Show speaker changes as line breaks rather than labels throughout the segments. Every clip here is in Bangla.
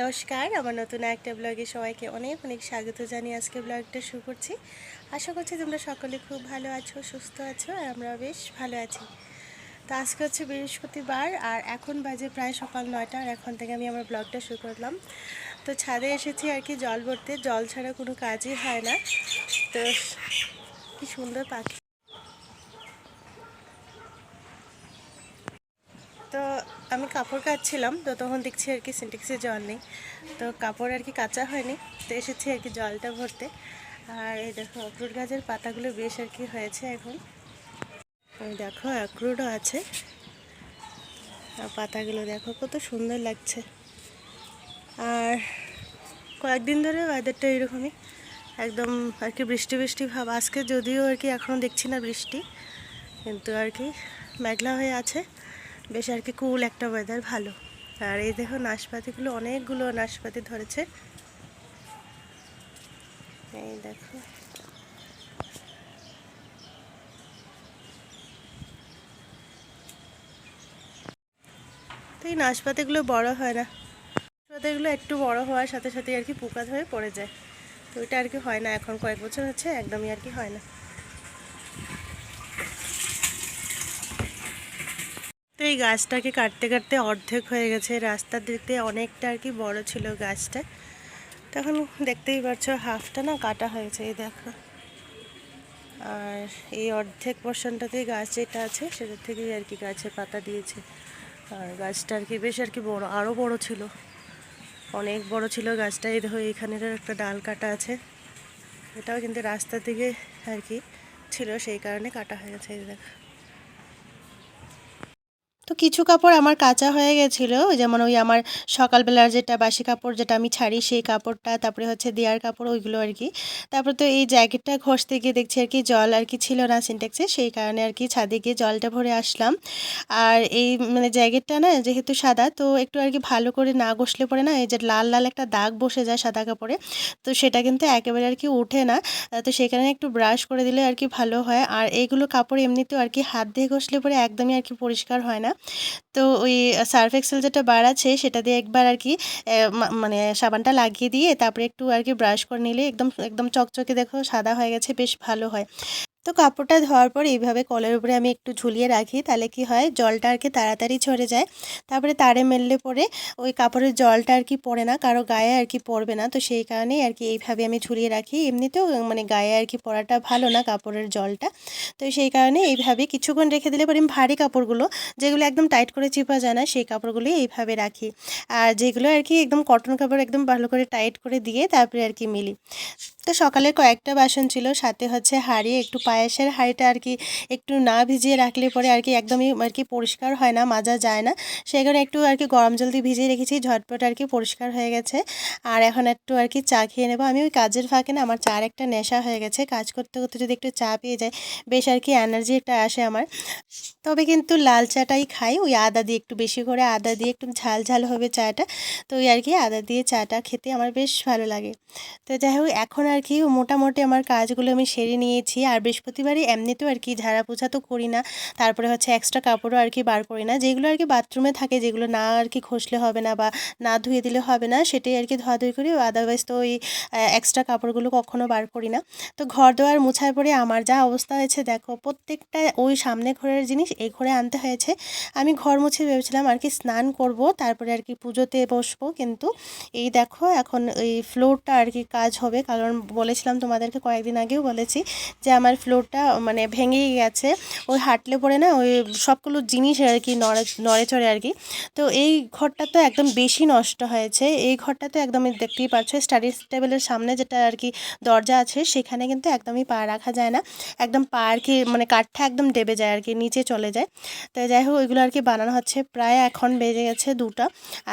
নমস্কার, আমার নতুন একটা ব্লগে সবাইকে অনেক অনেক স্বাগত জানিয়ে আজকে ব্লগটা শুরু করছি। আশা করছি তোমরা সকলে খুব ভালো আছো, সুস্থ আছো, আর আমরা বেশ ভালো আছি। তো আজকে হচ্ছে বৃহস্পতিবার, আর এখন বাজে প্রায় সকাল নয়টা, আর এখন থেকে আমি আমার ব্লগটা শুরু করলাম। তো ছাদে এসেছি আর কি জল ভরতে, জল ছাড়া কোনো কাজই হয় না। তো কি সুন্দর পাখি। তো আমি কাপড় কাচ্ছিলাম, তো তখন দেখছি আর কি সিনটেক্সে জল নেই। তো কাপড় আর কি কাঁচা হয়নি, তো এসেছি আর কি জলটা ভরতে। আর এই দেখো অক্রুট গাছের পাতাগুলো বেশ আর কি হয়েছে এখন। দেখো অক্রুটও আছে। আর পাতাগুলো দেখো, কত সুন্দর লাগছে। আর কয়েকদিন ধরে ওয়েদারটা এরকমই একদম আর কি বৃষ্টি বৃষ্টি ভাব। আজকে যদিও আর কি এখনও দেখছি না বৃষ্টি, কিন্তু আর কি মেঘলা হয়ে আছে। বেশ আর কি কুল একটা ওয়েদার ভালো। আর এই দেখো নাশপাতিগুলো, অনেকগুলো নাশপাতি ধরেছে। এই দেখো। তো এই নাশপাতিগুলো বড় হয় না। নাশপাতিগুলো একটু বড় হওয়ার সাথে সাথে আর কি পোকা ধরে পড়ে যায়। তো ওইটা আর কি হয় না, এখন কয়েক বছর হচ্ছে, একদমই আর কি হয় না। এই গাছটাকে কাটতে কাটতে অর্ধেক হয়ে গেছে। রাস্তার দিকে অনেকটা আর কি বড় ছিল গাছটা। তখন দেখতেই পাচ্ছ হাফটা না কাটা হয়েছে, এই দেখো। আর এই অর্ধেক পোর্শনটাতে গাছ যেটা আছে, সেটার থেকেই আর কি গাছে পাতা দিয়েছে। আর গাছটা আর কি বেশ আর কি বড় আরও বড় ছিল। অনেক বড় ছিল গাছটা। এই দেখো এইখানের একটা ডাল কাটা আছে। এটাও কিন্তু রাস্তা থেকে আর কি ছিল, সেই কারণে কাটা হয়ে গেছে, এই দেখো। তো কিছু কাপড় আমার কাঁচা হয়ে গেছিল, যেমন ওই আমার সকালবেলার যেটা বাসি কাপড় যেটা আমি ছাড়ি সেই কাপড়টা, তারপরে হচ্ছে দেওয়ার কাপড়, ওইগুলো আর কি। তারপরে তো এই জ্যাকেটটা ঘষতে গিয়ে দেখছি আর কি জল আর কি ছিল না সিনটেক্সে সেই কারণে আর কি ছাদে গিয়ে জলটা ভরে আসলাম। আর এই মানে জ্যাকেটটা না যেহেতু সাদা, তো একটু আর কি ভালো করে না ঘষলে পরে না এই যে লাল লাল একটা দাগ বসে যায় সাদা কাপড়ে, তো সেটা কিন্তু একেবারে আর কি ওঠে না। তো কারণে একটু ব্রাশ করে দিলে আর কি ভালো হয়। আর এইগুলো কাপড় এমনিতেও আর কি হাত দিয়ে ঘষলে পরে একদমই আর কি পরিষ্কার হয় না। তো ওই সার্ফ এক্সেল যেটা বার আছে সেটা দিয়ে একবার আর কি মানে সাবানটা লাগিয়ে দিয়ে তারপরে একটু আর কি ব্রাশ করে নিলে একদম একদম চকচকে দেখো, সাদা হয়ে গেছে, বেশ ভালো হয়। তো কাপড়টা ধোয়ার পর এইভাবে কলের উপরে আমি একটু ঝুলিয়ে রাখি, তাহলে কি হয় জলটা আর কি তাড়াতাড়ি ঝরে যায়। তারপরে তারে মেললে পরে ওই কাপড়ের জলটা আর কি পড়ে না, কারও গায়ে আর কি পড়বে না। তো সেই কারণেই আর কি এইভাবে আমি ঝুলিয়ে রাখি। এমনিতেও মানে গায়ে আর কি পড়াটা ভালো না কাপড়ের জলটা। তো সেই কারণে এইভাবে কিছুক্ষণ রেখে দিলে পরে ভারী কাপড়গুলো, যেগুলো একদম টাইট করে চিপা যায় না, সেই কাপড়গুলো এইভাবে রাখি। আর যেগুলো আর কি একদম কটন কাপড় একদম ভালো করে টাইট করে দিয়ে তারপরে আর কি মিলি। তো সকালে কয়েকটা বাসন ছিল, সাথে হচ্ছে হাঁড়ি, একটু পায়েসের হাঁড়িটা আর কি একটু না ভিজিয়ে রাখলে পরে আর কি একদমই আর কি পরিষ্কার হয় না, মাজা যায় না। সেই কারণে একটু আর কি গরম জল দিয়ে ভিজিয়ে রেখেছি, ঝটপট আর কি পরিষ্কার হয়ে গেছে। আর এখন একটু আর কি চা খেয়ে নেব। আমি ওই কাজের ফাঁকে না আমার চার একটা নেশা হয়ে গেছে, কাজ করতে করতে যদি একটু চা পেয়ে যায় বেশ আর কি এনার্জি একটা আসে আমার। তবে কিন্তু লাল চাটাই খাই, ওই আদা দিয়ে একটু বেশি করে আদা দিয়ে একটু ঝাল ঝাল হবে চাটা। তো ওই আর কি আদা দিয়ে চাটা খেতে আমার বেশ ভালো লাগে। তো যাই হোক, এখন আর কি মোটামুটি আমার কাজগুলো আমি সেরে নিয়েছি। আর বৃহস্পতিবারই এমনিতেও আর কি ঝাড়া পোছা তো করি না। তারপরে হচ্ছে এক্সট্রা কাপড়ও আর কি বার করি না। যেগুলো আর কি বাথরুমে থাকে, যেগুলো না আর কি ঘষলে হবে না বা না ধুয়ে দিলে হবে না, সেটাই আর কি ধোয়াধুয়ি করি। আদারওয়াইজ তো ওই এক্সট্রা কাপড়গুলো কখনো বার করি না। তো ঘর দোয়ার মুছার পরে আমার যা অবস্থা হয়েছে, দেখো প্রত্যেকটা ওই সামনে ঘরের জিনিস এই ঘরে আনতে হয়েছে। আমি ঘর মুছে ভেবেছিলাম আর কি স্নান করব, তারপরে আর কি পুজোতে বসবো। কিন্তু এই দেখো এখন এই ফ্লোরটা আর কি কাজ হবে। কারণ বলেছিলাম তোমাদেরকে কয়েকদিন আগেও বলেছি যে আমার ফ্লোরটা মানে ভেঙেই গেছে। ওই হাঁটলে পরে না, ওই সবগুলো জিনিস আর কি নড়ে নড়ে চড়ে আর কি। তো এই ঘরটা তো একদম বেশি নষ্ট হয়েছে। এই ঘরটা তো একদমই দেখতেই পাচ্ছ স্টাডি টেবিলের সামনে যেটা আর কি দরজা আছে, সেখানে কিন্তু একদমই পা রাখা যায় না। একদম পা আর কি মানে কাঠটা একদম দেবে যায় আর কি, নিচে চলে যায়। তো যাই হোক, ওইগুলো আর কি বানানো হচ্ছে। প্রায় এখন বেজে গেছে দুটা।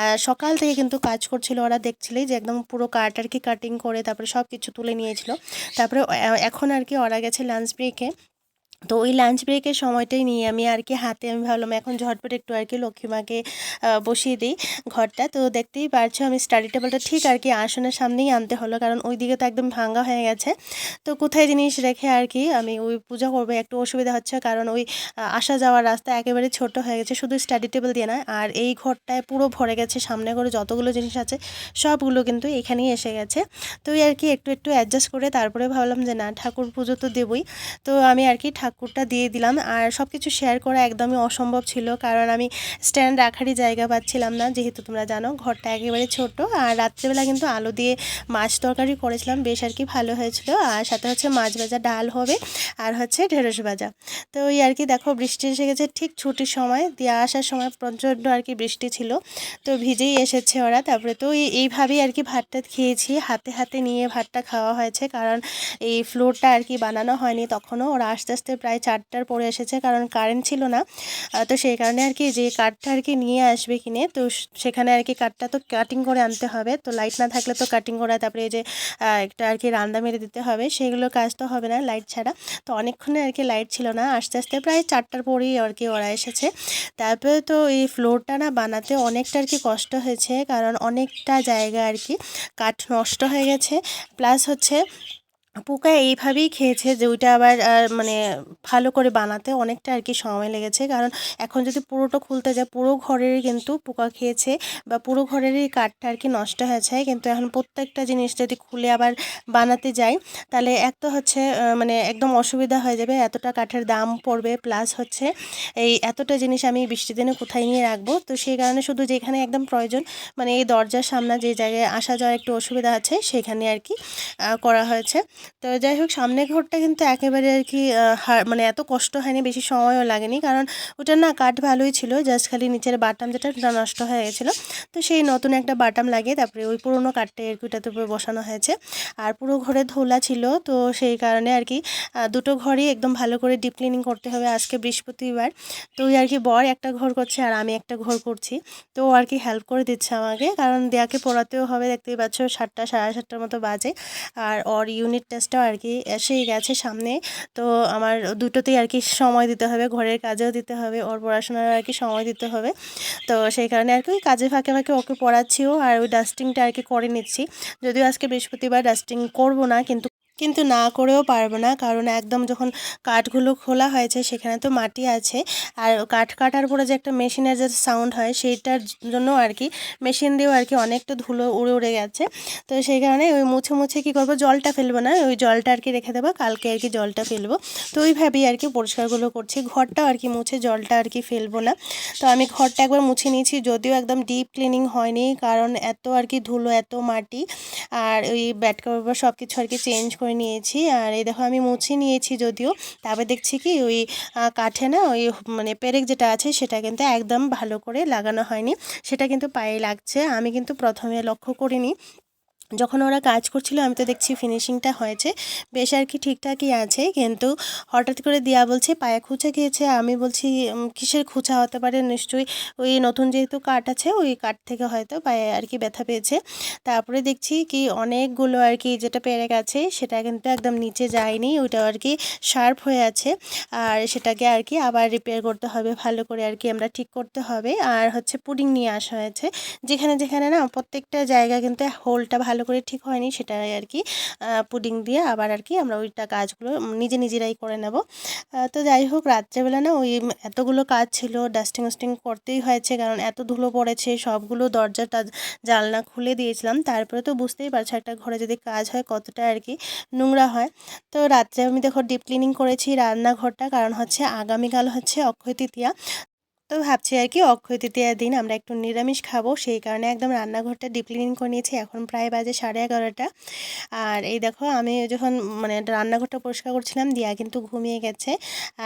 আর সকাল থেকে কিন্তু কাজ করছিল, ওরা দেখছিলেই যে একদম পুরো কাঠ আর কি কাটিং করে তারপরে সব কিছু তুলে নিয়েছিল। তারপরে এখন আর কি ওরা গেছে লাঞ্চ ব্রেকে তো ওই লাঞ্চ ব্রেকের সময়টাই নিয়ে আমি আর কি হাতে আমি ভাবলাম এখন ঝটপট একটু আর কি লক্ষ্মীমাকে বসিয়ে দিই ঘরটা। তো দেখতেই পারছ আমি স্টাডি টেবিলটা ঠিক আর কি আসনের সামনেই আনতে হলো, কারণ ওই দিকে তো একদম ভাঙ্গা হয়ে গেছে। তো কোথায় জিনিস রেখে আর কি আমি ওই পূজা করব, একটু অসুবিধা হচ্ছে কারণ ওই আসা যাওয়ার রাস্তা একেবারে ছোট হয়ে গেছে, শুধু স্টাডি টেবিল দিয়ে না আর এই ঘরটায় পুরো ভরে গেছে, সামনে করে যতগুলো জিনিস আছে সবগুলো কিন্তু এখানেই এসে গেছে। তো আর কি একটু একটু অ্যাডজাস্ট করে তারপরে ভাবলাম যে না, ঠাকুর পুজো তো দেবই। তো আমি আর কি ঠাকুরটা দিয়ে দিলাম। আর সব কিছু শেয়ার করা একদমই অসম্ভব ছিল, কারণ আমি স্ট্যান্ড রাখারই জায়গা পাচ্ছিলাম না, যেহেতু তোমরা জানো ঘরটা একেবারে ছোট। আর রাত্রেবেলা কিন্তু আলু দিয়ে মাছ তরকারি করেছিলাম, বেশ আর কি ভালো হয়েছিল। আর সাথে হচ্ছে মাছ ভাজা ডাল হবে, আর হচ্ছে ঢেঁড়স ভাজা। তো ওই আর কি দেখো বৃষ্টি এসে গেছে ঠিক ছুটির সময়, দিয়ে আসার সময় প্রচণ্ড আর কি বৃষ্টি ছিল। তো ভিজেই এসেছে ওরা, তারপরে তো এই এইভাবেই আর কি ভাতটা খেয়েছি। হাতে হাতে নিয়ে ভাতটা খাওয়া হয়েছে, কারণ এই ফ্লোরটা আর কি বানানো হয়নি তখনও। ওরা আস্তে আস্তে প্রায় চারটার পরে এসেছে, কারণ কারেন্ট ছিল না। তো সেই কারণে আর কি যে কাঠটা আর কি নিয়ে আসবে কিনে, তো সেখানে আর কি কাঠটা তো কাটিং করে আনতে হবে। তো লাইট না থাকলে তো কাটিং করা, তারপরে যে একটা আর কি রান্দা মেরে দিতে হবে, সেগুলো কাজ তো হবে না লাইট ছাড়া। তো অনেকক্ষণে আর কি লাইট ছিল না, আস্তে আস্তে প্রায় চারটার পরেই আর কি ওরা এসেছে। তারপরে তো এই ফ্লোরটা না বানাতে অনেকটা আর কি কষ্ট হয়েছে, কারণ অনেকটা জায়গা আর কি কাঠ নষ্ট হয়ে গেছে। প্লাস হচ্ছে পোকা এইভাবেই খেয়েছে যে ওইটা আবার মানে ভালো করে বানাতে অনেকটা আর কি সময় লেগেছে। কারণ এখন যদি পুরোটা খুলতে যায়, পুরো ঘরেরই কিন্তু পোকা খেয়েছে বা পুরো ঘরেরই কাঠটা আর কি নষ্ট হয়েছে কিন্তু এখন প্রত্যেকটা জিনিস যদি খুলে আবার বানাতে যাই, তাহলে এক তো হচ্ছে মানে একদম অসুবিধা হয়ে যাবে, এতটা কাঠের দাম পড়বে প্লাস হচ্ছে এই এতটা জিনিস আমি বৃষ্টি দিনে কোথায় নিয়ে রাখব? তো সেই কারণে শুধু যেখানে একদম প্রয়োজন মানে এই দরজার সামনে যে জায়গায় আসা যাওয়ার একটু অসুবিধা আছে, সেখানে আর কি করা হয়েছে। তো যাই হোক, সামনের ঘরটা কিন্তু একেবারে আর কি মানে এত কষ্ট হয়নি, বেশি সময়ও লাগেনি। কারণ ওটা না কাঠ ভালোই ছিল, জাস্ট খালি নিচের বাটাম যেটা নষ্ট হয়ে গেছিল। তো সেই নতুন একটা বাটাম লাগিয়ে তারপরে ওই পুরোনো কাঠটা আর কি ওটাতে বসানো হয়েছে। আর পুরো ঘরে ধোলা ছিল, তো সেই কারণে আর কি দুটো ঘরই একদম ভালো করে ডিপ ক্লিনিং করতে হবে আজকে বৃহস্পতিবার। তো ওই আর কি বর একটা ঘর করছে আর আমি একটা ঘর করছি। তো আর কি হেল্প করে দিচ্ছে আমাকে। কারণ দেয়াকে পড়াতেও হবে, দেখতেই পাচ্ছ, সাতটা, সাড়ে সাতটার মতো বাজে। আর ওর ইউনিট টেস্টটাও আর কি এসেই গেছে সামনে। তো আমার দুটোতেই আর কি সময় দিতে হবে, ঘরের কাজেও দিতে হবে, ওর পড়াশোনারও আর কি সময় দিতে হবে। তো সেই কারণে আর কি কাজে ফাঁকে ফাঁকে ওকে পড়াচ্ছিও আর ওই ডাস্টিংটা আর কি করে নিচ্ছি। যদিও আজকে বৃহস্পতিবার ডাস্টিং করব না, কিন্তু কিন্তু না করেও পারব না। কারণ একদম যখন কাঠগুলো খোলা হয়েছে সেখানে তো মাটি আছে। আর কাঠ কাটার পরে যে একটা মেশিনের যে সাউন্ড হয় সেইটার জন্য আর কি, মেশিন দিয়েও আর কি অনেকটা ধুলো উড়ে উড়ে গেছে। তো সেই কারণে ওই মুছে মুছে কী করব, জলটা ফেলব না। ওই জলটা আর কি রেখে দেবো, কালকে আর কি জলটা ফেলব। তো ওইভাবেই আর কি পরিষ্কারগুলো করছি। ঘরটাও আর কি মুছে জলটা আর কি ফেলব না। তো আমি ঘরটা একবার মুছে নিয়েছি, যদিও একদম ডিপ ক্লিনিং হয়নি। কারণ এত আর কি ধুলো, এত মাটি, আর ওই ব্যাট কাপড় সব কিছু আর কি চেঞ্জ করে নিয়েছি। আর এই দেখো আমি মুছে নিয়েছি যদিও। তারপরে দেখছি কি ওই কাঠে না ওই মানে পেরেক যেটা আছে সেটা কিন্তু একদম ভালো করে লাগানো হয়নি। সেটা কিন্তু পায়ে লাগছে। আমি কিন্তু প্রথমে লক্ষ্য করিনি। যখন ওরা কাজ করছিল, আমি তো দেখছি ফিনিশিংটা হয়েছে। বেশ আর কি ঠিকঠাকই আছে, কিন্তু হঠাৎ করে দিয়া বলছে, পায়ে খুঁচে গিয়েছে। আমি বলছি কিসের খুঁচা হতে পারে? নিশ্চয়ই ওই নতুন যেহেতু কাঠ আছে, ওই কাঠ থেকে হয়তো পায়ে আর কি ব্যথা পেয়েছে। তারপরে দেখছি কি অনেকগুলো আর কি যেটা পেরে গেছে, সেটা কিন্তু একদম নিচে যায়নি ওইটা আর কি শার্প হয়ে আছে। আর সেটাকে আর কি আবার রিপেয়ার করতে হবে, ভালো করে আর কি আমরা ঠিক করতে হবে। আর হচ্ছে পুডিং নিয়ে আসা হয়েছে, যেখানে যেখানে না প্রত্যেকটা জায়গা কিন্তু হোলটা ভালো করে ঠিক হয়নি সেটা আর কি পুডিং দিয়ে আবার আর কি আমরা ওইটা কাজগুলো নিজে নিজেরাই করে নেব। তো যাই হোক, রাত্রেবেলা না ওই এতগুলো কাজ ছিল ডাস্টিং ওস্টিং করতেই হয়েছে কারণ এত ধুলো পড়েছে, সবগুলো দরজা টা- জানলা খুলে দিয়েছিলাম, তারপরে তো বুঝতেই পারছ একটা ঘরে যদি কাজ হয় কতটা আর কি নোংরা হয়। তো রাত্রে আমি দেখো ডিপ ক্লিনিং করেছি রান্নাঘরটা, কারণ হচ্ছে আগামীকাল হচ্ছে অক্ষয় তৃতীয়া। তো ভাবছি আর কি অক্ষয় তৃতীয়ার দিন আমরা একটু নিরামিষ খাব। সেই কারণে একদম রান্নাঘরটা ডিপ ক্লিনিং করে নিয়েছি। এখন প্রায় বাজে সাড়ে এগারোটা। আর এই দেখো, আমি যখন মানে রান্নাঘরটা পরিষ্কার করছিলাম, দিয়া কিন্তু ঘুমিয়ে গেছে।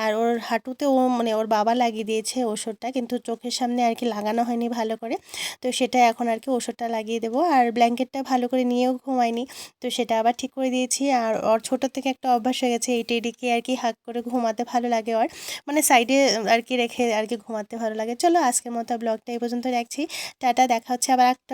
আর ওর হাঁটুতে ও মানে ওর বাবা লাগিয়ে দিয়েছে ওষুধটা, কিন্তু চোখের সামনে আর কি লাগানো হয়নি ভালো করে। তো সেটা এখন আর কি ওষুধটা লাগিয়ে দেবো। আর ব্ল্যাঙ্কেটটা ভালো করে নিয়েও ঘুমায়নি। তো সেটা আবার ঠিক করে দিয়েছি। আর ওর ছোটো থেকে একটা অভ্যাস হয়ে গেছে এই টেডিকে আর কি হাক করে ঘুমাতে ভালো লাগে ওর। মানে সাইডে আর কি রেখে আর কি ঘুমাতে ভালো লাগে। চলো আজকের মতো ব্লগটা এই পর্যন্ত রাখছি। টাটা দেখা হচ্ছে আবার একটা